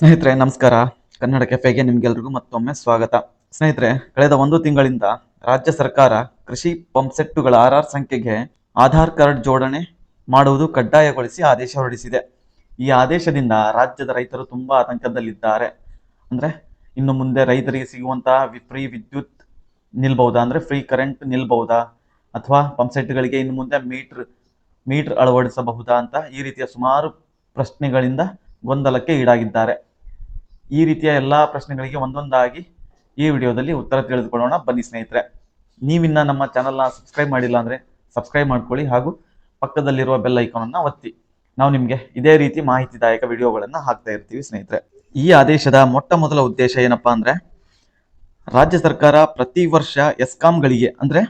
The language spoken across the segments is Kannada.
ಸ್ನೇಹಿತರೆ, ನಮಸ್ಕಾರ. ಕನ್ನಡ ಕೆಫೆಗೆ ನಿಮ್ಗೆಲ್ರಿಗೂ ಮತ್ತೊಮ್ಮೆ ಸ್ವಾಗತ. ಸ್ನೇಹಿತರೆ, ಕಳೆದ ಒಂದು ತಿಂಗಳಿಂದ ರಾಜ್ಯ ಸರ್ಕಾರ ಕೃಷಿ ಪಂಪ್ಸೆಟ್ಟುಗಳ ಆರ್ ಆರ್ ಸಂಖ್ಯೆಗೆ ಆಧಾರ್ ಕಾರ್ಡ್ ಜೋಡಣೆ ಮಾಡುವುದು ಕಡ್ಡಾಯಗೊಳಿಸಿ ಆದೇಶ ಹೊರಡಿಸಿದೆ. ಈ ಆದೇಶದಿಂದ ರಾಜ್ಯದ ರೈತರು ತುಂಬಾ ಆತಂಕದಲ್ಲಿದ್ದಾರೆ. ಅಂದ್ರೆ, ಇನ್ನು ಮುಂದೆ ರೈತರಿಗೆ ಸಿಗುವಂತಹ ಫ್ರೀ ವಿದ್ಯುತ್ ನಿಲ್ಬಹುದಾ? ಅಂದ್ರೆ, ಫ್ರೀ ಕರೆಂಟ್ ನಿಲ್ಬಹುದಾ? ಅಥವಾ ಪಂಪ್ಸೆಟ್ಗಳಿಗೆ ಇನ್ನು ಮುಂದೆ ಮೀಟರ್ ಮೀಟರ್ ಅಳವಡಿಸಬಹುದಾ ಅಂತ ಈ ರೀತಿಯ ಸುಮಾರು ಪ್ರಶ್ನೆಗಳಿಂದ ಗೊಂದಲಕ್ಕೆ ಈಡಾಗಿದ್ದಾರೆ. ಈ ರೀತಿಯ ಎಲ್ಲ ಪ್ರಶ್ನೆಗಳಿಗೆ ಒಂದೊಂದಾಗಿ ಈ ವಿಡಿಯೋದಲ್ಲಿ ಉತ್ತರ ತಿಳಿದುಕೊಳ್ಳೋಣ. ಬನ್ನಿ ಸ್ನೇಹಿತರೆ, ನೀವಿನ್ನ ನಮ್ಮ ಚಾನಲ್ನ ಸಬ್ಸ್ಕ್ರೈಬ್ ಮಾಡಿಲ್ಲ ಅಂದರೆ ಸಬ್ಸ್ಕ್ರೈಬ್ ಮಾಡ್ಕೊಳ್ಳಿ ಹಾಗೂ ಪಕ್ಕದಲ್ಲಿರುವ ಬೆಲ್ ಐಕಾನ್ ಅನ್ನ ಒತ್ತಿ. ನಾವು ನಿಮಗೆ ಇದೇ ರೀತಿ ಮಾಹಿತಿದಾಯಕ ವಿಡಿಯೋಗಳನ್ನು ಹಾಕ್ತಾ ಇರ್ತೀವಿ ಸ್ನೇಹಿತರೆ. ಈ ಆದೇಶದ ಮೊಟ್ಟ ಮೊದಲ ಉದ್ದೇಶ ಏನಪ್ಪಾ ಅಂದರೆ, ರಾಜ್ಯ ಸರ್ಕಾರ ಪ್ರತಿ ವರ್ಷ ಎಸ್ಕಾಂಗಳಿಗೆ ಅಂದರೆ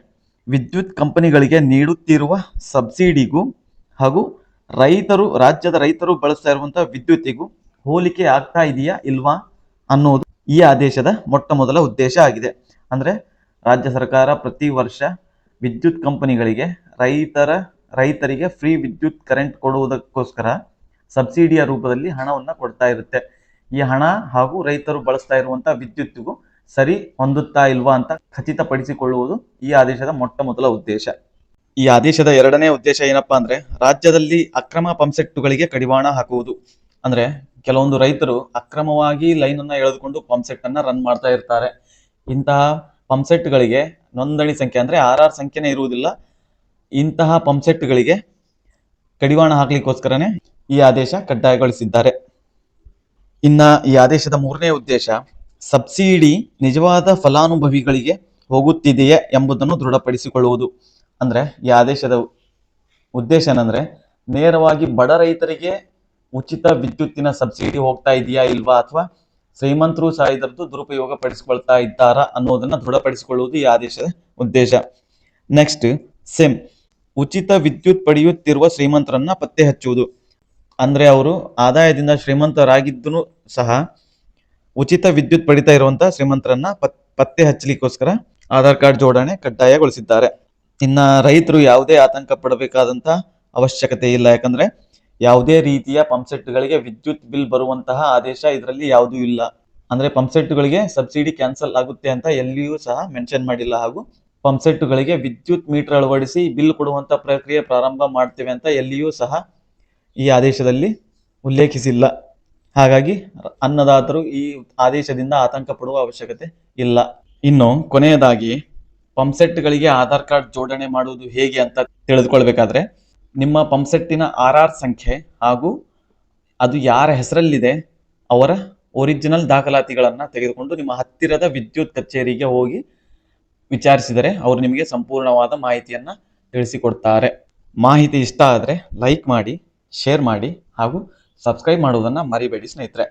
ವಿದ್ಯುತ್ ಕಂಪನಿಗಳಿಗೆ ನೀಡುತ್ತಿರುವ ಸಬ್ಸಿಡಿಗೂ ಹಾಗೂ ರೈತರು, ರಾಜ್ಯದ ರೈತರು ಬಳಸ್ತಾ ಇರುವಂಥ ವಿದ್ಯುತ್ತಿಗೂ ಹೋಲಿಕೆ ಆಗ್ತಾ ಇದೆಯಾ ಇಲ್ವಾ ಅನ್ನೋದು ಈ ಆದೇಶದ ಮೊಟ್ಟ ಮೊದಲ ಉದ್ದೇಶ ಆಗಿದೆ. ಅಂದ್ರೆ ರಾಜ್ಯ ಸರ್ಕಾರ ಪ್ರತಿ ವರ್ಷ ವಿದ್ಯುತ್ ಕಂಪನಿಗಳಿಗೆ ರೈತರ, ರೈತರಿಗೆ ಫ್ರೀ ವಿದ್ಯುತ್ ಕರೆಂಟ್ ಕೊಡುವುದಕ್ಕೋಸ್ಕರ ಸಬ್ಸಿಡಿಯ ರೂಪದಲ್ಲಿ ಹಣವನ್ನು ಕೊಡ್ತಾ ಇರುತ್ತೆ. ಈ ಹಣ ಹಾಗೂ ರೈತರು ಬಳಸ್ತಾ ಇರುವಂತಹ ವಿದ್ಯುತ್ತಿಗೂ ಸರಿ ಹೊಂದುತ್ತಾ ಇಲ್ವಾ ಅಂತ ಖಚಿತಪಡಿಸಿಕೊಳ್ಳುವುದು ಈ ಆದೇಶದ ಮೊಟ್ಟ ಮೊದಲ ಉದ್ದೇಶ. ಈ ಆದೇಶದ ಎರಡನೇ ಉದ್ದೇಶ ಏನಪ್ಪಾ ಅಂದ್ರೆ ರಾಜ್ಯದಲ್ಲಿ ಅಕ್ರಮ ಪಂಪ್ಸೆಟ್ಟುಗಳಿಗೆ ಕಡಿವಾಣ ಹಾಕುವುದು. ಅಂದ್ರೆ ಕೆಲವೊಂದು ರೈತರು ಅಕ್ರಮವಾಗಿ ಲೈನ್ ಅನ್ನ ಎಳೆದುಕೊಂಡು ಪಂಪ್ಸೆಟ್ ಅನ್ನ ರನ್ ಮಾಡ್ತಾ ಇರ್ತಾರೆ. ಇಂತಹ ಪಂಪ್ಸೆಟ್ಗಳಿಗೆ ನೋಂದಣಿ ಸಂಖ್ಯೆ ಅಂದ್ರೆ ಆರ್ ಆರ್ ಸಂಖ್ಯೆನೇ ಇರುವುದಿಲ್ಲ. ಇಂತಹ ಪಂಪ್ಸೆಟ್ಗಳಿಗೆ ಕಡಿವಾಣ ಹಾಕ್ಲಿಕ್ಕೋಸ್ಕರನೇ ಈ ಆದೇಶ ಕಡ್ಡಾಯಗೊಳಿಸಿದ್ದಾರೆ. ಇನ್ನ ಈ ಆದೇಶದ ಮೂರನೇ ಉದ್ದೇಶ, ಸಬ್ಸಿಡಿ ನಿಜವಾದ ಫಲಾನುಭವಿಗಳಿಗೆ ಹೋಗುತ್ತಿದೆಯೇ ಎಂಬುದನ್ನು ದೃಢಪಡಿಸಿಕೊಳ್ಳುವುದು. ಅಂದ್ರೆ ಈ ಆದೇಶದ ಉದ್ದೇಶ ಏನಂದ್ರೆ, ನೇರವಾಗಿ ಬಡ ರೈತರಿಗೆ ಉಚಿತ ವಿದ್ಯುತ್ತಿನ ಸಬ್ಸಿಡಿ ಹೋಗ್ತಾ ಇದೆಯಾ ಇಲ್ವಾ ಅಥವಾ ಶ್ರೀಮಂತರು ಸಹ ಇದರದ್ದು ದುರುಪಯೋಗ ಪಡಿಸಿಕೊಳ್ತಾ ಇದ್ದಾರಾ ಅನ್ನೋದನ್ನ ದೃಢಪಡಿಸಿಕೊಳ್ಳುವುದು ಈ ಆದೇಶದ ಉದ್ದೇಶ. ನೆಕ್ಸ್ಟ್ ಸೆಮ್ ಉಚಿತ ವಿದ್ಯುತ್ ಪಡೆಯುತ್ತಿರುವ ಶ್ರೀಮಂತರನ್ನ ಪತ್ತೆ ಹಚ್ಚುವುದು. ಅಂದ್ರೆ ಅವರು ಆದಾಯದಿಂದ ಶ್ರೀಮಂತರಾಗಿದ್ದು ಸಹ ಉಚಿತ ವಿದ್ಯುತ್ ಪಡಿತಾ ಇರುವಂತಹ ಶ್ರೀಮಂತರನ್ನ ಪತ್- ಪತ್ತೆ ಹಚ್ಚಲಿಕ್ಕೋಸ್ಕರ ಆಧಾರ್ ಕಾರ್ಡ್ ಜೋಡಣೆ ಕಡ್ಡಾಯಗೊಳಿಸಿದ್ದಾರೆ. ಇನ್ನ ರೈತರು ಯಾವುದೇ ಆತಂಕ ಅವಶ್ಯಕತೆ ಇಲ್ಲ. ಯಾಕಂದ್ರೆ ಯಾವುದೇ ರೀತಿಯ ಪಂಪ್ಸೆಟ್ಗಳಿಗೆ ವಿದ್ಯುತ್ ಬಿಲ್ ಬರುವಂತಹ ಆದೇಶ ಇದರಲ್ಲಿ ಯಾವುದೂ ಇಲ್ಲ. ಅಂದ್ರೆ ಪಂಪ್ಸೆಟ್ಗಳಿಗೆ ಸಬ್ಸಿಡಿ ಕ್ಯಾನ್ಸಲ್ ಆಗುತ್ತೆ ಅಂತ ಎಲ್ಲಿಯೂ ಸಹ ಮೆನ್ಷನ್ ಮಾಡಿಲ್ಲ. ಹಾಗೂ ಪಂಪ್ಸೆಟ್ಗಳಿಗೆ ವಿದ್ಯುತ್ ಮೀಟರ್ ಅಳವಡಿಸಿ ಬಿಲ್ ಕೊಡುವಂತ ಪ್ರಕ್ರಿಯೆ ಪ್ರಾರಂಭ ಮಾಡ್ತೇವೆ ಅಂತ ಎಲ್ಲಿಯೂ ಸಹ ಈ ಆದೇಶದಲ್ಲಿ ಉಲ್ಲೇಖಿಸಿಲ್ಲ. ಹಾಗಾಗಿ ಅನ್ನದಾತರು ಈ ಆದೇಶದಿಂದ ಆತಂಕ ಪಡುವ ಅವಶ್ಯಕತೆ ಇಲ್ಲ. ಇನ್ನು ಕೊನೆಯದಾಗಿ ಪಂಪ್ಸೆಟ್ಗಳಿಗೆ ಆಧಾರ್ ಕಾರ್ಡ್ ಜೋಡಣೆ ಮಾಡುವುದು ಹೇಗೆ ಅಂತ ತಿಳಿದುಕೊಳ್ಬೇಕಾದ್ರೆ ನಿಮ್ಮ ಪಂಪ್ಸೆಟ್ಟಿನ ಆರ್ ಆರ್ ಸಂಖ್ಯೆ ಹಾಗೂ ಅದು ಯಾರ ಹೆಸರಲ್ಲಿದೆ, ಅವರ ಒರಿಜಿನಲ್ ದಾಖಲಾತಿಗಳನ್ನು ತೆಗೆದುಕೊಂಡು ನಿಮ್ಮ ಹತ್ತಿರದ ವಿದ್ಯುತ್ ಕಚೇರಿಗೆ ಹೋಗಿ ವಿಚಾರಿಸಿದರೆ ಅವರು ನಿಮಗೆ ಸಂಪೂರ್ಣವಾದ ಮಾಹಿತಿಯನ್ನು ತಿಳಿಸಿಕೊಡ್ತಾರೆ. ಮಾಹಿತಿ ಇಷ್ಟ ಆದರೆ ಲೈಕ್ ಮಾಡಿ ಶೇರ್ ಮಾಡಿ ಹಾಗೂ ಸಬ್ಸ್ಕ್ರೈಬ್ ಮಾಡುವುದನ್ನು ಮರಿಬೇಡಿ ಸ್ನೇಹಿತರೆ.